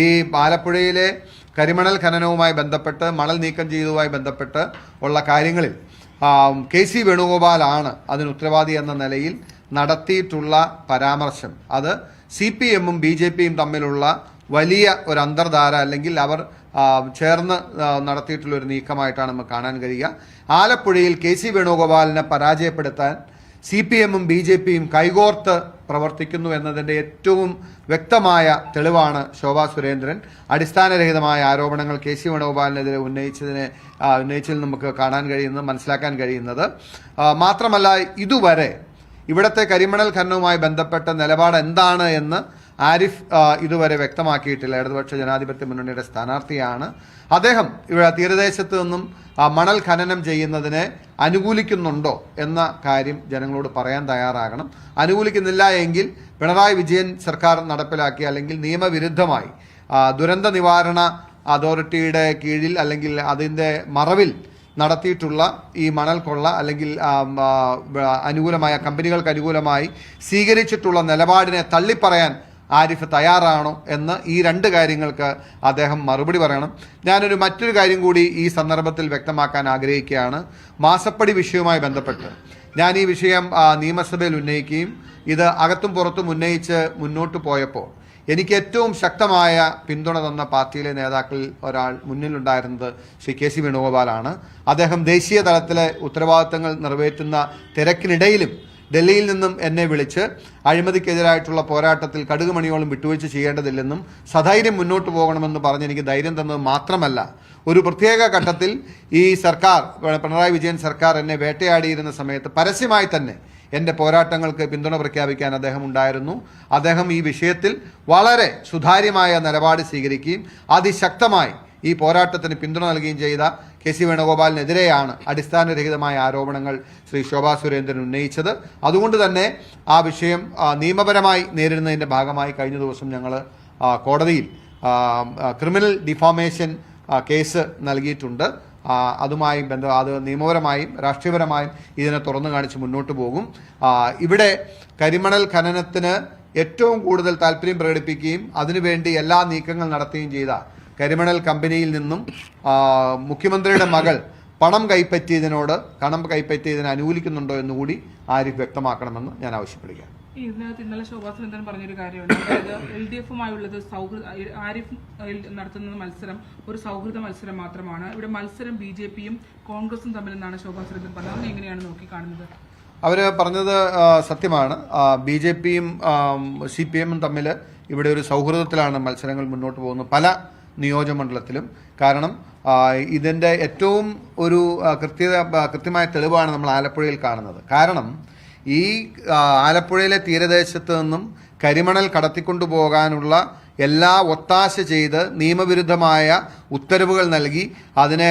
ഈ ആലപ്പുഴയിലെ കരിമണൽ ഖനനവുമായി ബന്ധപ്പെട്ട് മണൽ നീക്കം ചെയ്തതുമായി ബന്ധപ്പെട്ട് ഉള്ള കാര്യങ്ങളിൽ കെ സി വേണുഗോപാലാണ് അതിന് ഉത്തരവാദി എന്ന നിലയിൽ നടത്തിയിട്ടുള്ള പരാമർശം. അത് സി പി എമ്മും ബി ജെ പിയും തമ്മിലുള്ള വലിയ ഒരു അന്തർധാര അല്ലെങ്കിൽ അവർ ചേർന്ന് നടത്തിയിട്ടുള്ള ഒരു നീക്കമായിട്ടാണ് നമുക്ക് കാണാൻ കഴിയുക. ആലപ്പുഴയിൽ കെ സി വേണുഗോപാലിനെ പരാജയപ്പെടുത്താൻ സി പി എമ്മും ബി ജെ പിയും കൈകോർത്ത് പ്രവർത്തിക്കുന്നു എന്നതിന്റെ ഏറ്റവും വ്യക്തമായ തെളിവാണ് ശോഭാ സുരേന്ദ്രൻ. അടിസ്ഥാനരഹിതമായ ആരോപണങ്ങൾ കെ സി വേണുഗോപാലിനെതിരെ ഉന്നയിച്ചതിനെ ഉന്നയിച്ചതിൽ നമുക്ക് കാണാൻ കഴിയുന്നത് മനസ്സിലാക്കാൻ കഴിയുന്നത്. മാത്രമല്ല ഇതുവരെ ഇവിടുത്തെ കരിമണൽ ഖനനവുമായി ബന്ധപ്പെട്ട നിലപാട് എന്താണ് എന്ന് ആരിഫ് ഇതുവരെ വ്യക്തമാക്കിയിട്ടില്ല. ഇടതുപക്ഷ ജനാധിപത്യ മുന്നണിയുടെ സ്ഥാനാർത്ഥിയാണ് അദ്ദേഹം. ഇവിടെ തീരദേശത്ത് നിന്നും മണൽ ഖനനം ചെയ്യുന്നതിനെ അനുകൂലിക്കുന്നുണ്ടോ എന്ന കാര്യം ജനങ്ങളോട് പറയാൻ തയ്യാറാകണം. അനുകൂലിക്കുന്നില്ല എങ്കിൽ പിണറായി വിജയൻ സർക്കാർ നടപ്പിലാക്കി അല്ലെങ്കിൽ നിയമവിരുദ്ധമായി ദുരന്ത നിവാരണ അതോറിറ്റിയുടെ കീഴിൽ അല്ലെങ്കിൽ അതിന്റെ മറവിൽ നടത്തിയിട്ടുള്ള ഈ മണൽ കൊള്ള അല്ലെങ്കിൽ അനുകൂലമായ കമ്പനികൾക്ക് അനുകൂലമായി സ്വീകരിച്ചിട്ടുള്ള നിലപാടിനെ തള്ളിപ്പറയാൻ ആരിഫ് തയ്യാറാണോ എന്ന് ഈ രണ്ട് കാര്യങ്ങൾക്ക് അദ്ദേഹം മറുപടി പറയണം. ഞാനൊരു മറ്റൊരു കാര്യം കൂടി ഈ സന്ദർഭത്തിൽ വ്യക്തമാക്കാൻ ആഗ്രഹിക്കുകയാണ്. മാസപ്പടി വിഷയവുമായി ബന്ധപ്പെട്ട്. ഞാൻ ഈ വിഷയം നിയമസഭയിൽ ഉന്നയിക്കുകയും ഇത് അകത്തും പുറത്തും ഉന്നയിച്ച് മുന്നോട്ട് പോയപ്പോൾ എനിക്ക് ഏറ്റവും ശക്തമായ പിന്തുണ തന്ന പാർട്ടിയിലെ നേതാക്കളിൽ ഒരാൾ മുന്നിലുണ്ടായിരുന്നത് ശ്രീ കെ സി വേണുഗോപാലാണ്. അദ്ദേഹം ദേശീയ തലത്തിലെ ഉത്തരവാദിത്തങ്ങൾ നിറവേറ്റുന്ന തിരക്കിനിടയിലും ഡൽഹിയിൽ നിന്നും എന്നെ വിളിച്ച് അഴിമതിക്കെതിരായിട്ടുള്ള പോരാട്ടത്തിൽ കടുകുമണിയോളം വിട്ടുവീഴ്ച ചെയ്യേണ്ടതില്ലെന്നും സധൈര്യം മുന്നോട്ട് പോകണമെന്ന് പറഞ്ഞ് എനിക്ക് ധൈര്യം തന്നത് മാത്രമല്ല. ഒരു പ്രത്യേക ഘട്ടത്തിൽ ഈ സർക്കാർ പിണറായി വിജയൻ സർക്കാർ എന്നെ വേട്ടയാടിയിരുന്ന സമയത്ത് പരസ്യമായി തന്നെ എന്റെ പോരാട്ടങ്ങൾക്ക് പിന്തുണ പ്രഖ്യാപിക്കാൻ അദ്ദേഹം ഉണ്ടായിരുന്നു. അദ്ദേഹം ഈ വിഷയത്തിൽ വളരെ സുതാര്യമായ നിലപാട് സ്വീകരിക്കുകയും അതിശക്തമായി ഈ പോരാട്ടത്തിന് പിന്തുണ നൽകുകയും ചെയ്ത കെ സി വേണുഗോപാലിനെതിരെയാണ് അടിസ്ഥാനരഹിതമായ ആരോപണങ്ങൾ ശ്രീ ശോഭാ സുരേന്ദ്രൻ ഉന്നയിച്ചത്. അതുകൊണ്ട് തന്നെ ആ വിഷയം നിയമപരമായി നേരിടുന്നതിന്റെ ഭാഗമായി കഴിഞ്ഞ ദിവസം ഞങ്ങൾ കോടതിയിൽ ക്രിമിനൽ ഡിഫോമേഷൻ കേസ് നൽകിയിട്ടുണ്ട്. അതുമായി ബന്ധ അത് നിയമപരമായും രാഷ്ട്രീയപരമായും ഇതിനെ തുറന്നു കാണിച്ച് മുന്നോട്ട് പോകും. ഇവിടെ കരിമണൽ ഖനനത്തിന് ഏറ്റവും കൂടുതൽ താല്പര്യം പ്രകടിപ്പിക്കുകയും അതിനുവേണ്ടി എല്ലാ നീക്കങ്ങൾ നടത്തുകയും ചെയ്ത കരിമണൽ കമ്പനിയിൽ നിന്നും മുഖ്യമന്ത്രിയുടെ മകൾ പണം കൈപ്പറ്റിയതിനോട് കണം കൈപ്പറ്റിയതിനെ അനുകൂലിക്കുന്നുണ്ടോ എന്നുകൂടി ആരിഫ് വ്യക്തമാക്കണമെന്ന് ഞാൻ ആവശ്യപ്പെടുകയാണ്. ഇതിനകത്ത് ഇന്നലെ ശോഭാ സുരേന്ദ്രൻ പറഞ്ഞൊരു കാര്യമുണ്ട്. അതായത് എൽ ഡി എഫുമായുള്ളത് സൗഹൃദ ആരിഫ് നടത്തുന്ന മത്സരം ഒരു സൗഹൃദ മത്സരം മാത്രമാണ്. ഇവിടെ മത്സരം ബി ജെ പിയും കോൺഗ്രസും തമ്മിലെന്നാണ് ശോഭാ സുരേന്ദ്രൻ പറഞ്ഞത്. അതിനെ എങ്ങനെയാണ് നോക്കിക്കാണുന്നത്? അവർ പറഞ്ഞത് സത്യമാണ്. ബി ജെ പിയും സി പി എമ്മും തമ്മിൽ ഇവിടെ ഒരു സൗഹൃദത്തിലാണ് മത്സരങ്ങൾ മുന്നോട്ട് പോകുന്നത്. പല നിയോജകമണ്ഡലത്തിലും. കാരണം ഇതിന്റെ ഏറ്റവും ഒരു കൃത്യത കൃത്യമായ തെളിവാണ് നമ്മൾ ആലപ്പുഴയിൽ കാണുന്നത്. കാരണം ഈ ആലപ്പുഴയിലെ തീരദേശത്ത് നിന്നും കരിമണൽ കടത്തിക്കൊണ്ടു പോകാനുള്ള എല്ലാ ഒത്താശ ചെയ്ത് നിയമവിരുദ്ധമായ ഉത്തരവുകൾ നൽകി. അതിനെ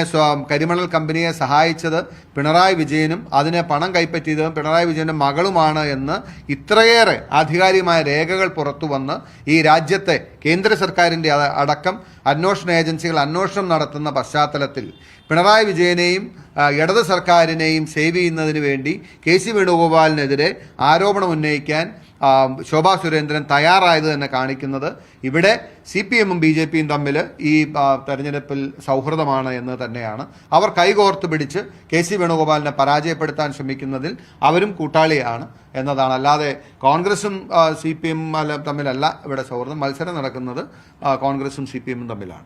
കരിമണൽ കമ്പനിയെ സഹായിച്ചത് പിണറായി വിജയനും അതിനെ പണം കൈപ്പറ്റിയതും പിണറായി വിജയന്റെ മകളുമാണ് എന്ന് ഇത്രയേറെ ആധികാരികമായ രേഖകൾ പുറത്തു വന്ന് ഈ രാജ്യത്തെ കേന്ദ്ര സർക്കാരിന്റെ അടക്കം അന്വേഷണ ഏജൻസികൾ അന്വേഷണം നടത്തുന്ന പശ്ചാത്തലത്തിൽ പിണറായി വിജയനെയും ഇടത് സർക്കാരിനെയും സേവ് ചെയ്യുന്നതിന് വേണ്ടി കെ സി വേണുഗോപാലിനെതിരെ ആരോപണം ഉന്നയിക്കാൻ ശോഭാ സുരേന്ദ്രൻ തയ്യാറായത് തന്നെ കാണിക്കുന്നത്. ഇവിടെ സി പി എമ്മും ബി ജെ പിയും തമ്മിൽ ഈ തെരഞ്ഞെടുപ്പിൽ സൗഹൃദമാണ് എന്ന് തന്നെയാണ്. അവർ കൈകോർത്ത് പിടിച്ച് കെ സി വേണുഗോപാലിനെ പരാജയപ്പെടുത്താൻ ശ്രമിക്കുന്നതിൽ അവരും കൂട്ടാളിയാണ് എന്നതാണ്. അല്ലാതെ കോൺഗ്രസും സി പി എം തമ്മിലല്ല ഇവിടെ സൗഹൃദം. മത്സരം നടക്കുന്നത് കോൺഗ്രസും സി പി എമ്മും തമ്മിലാണ്.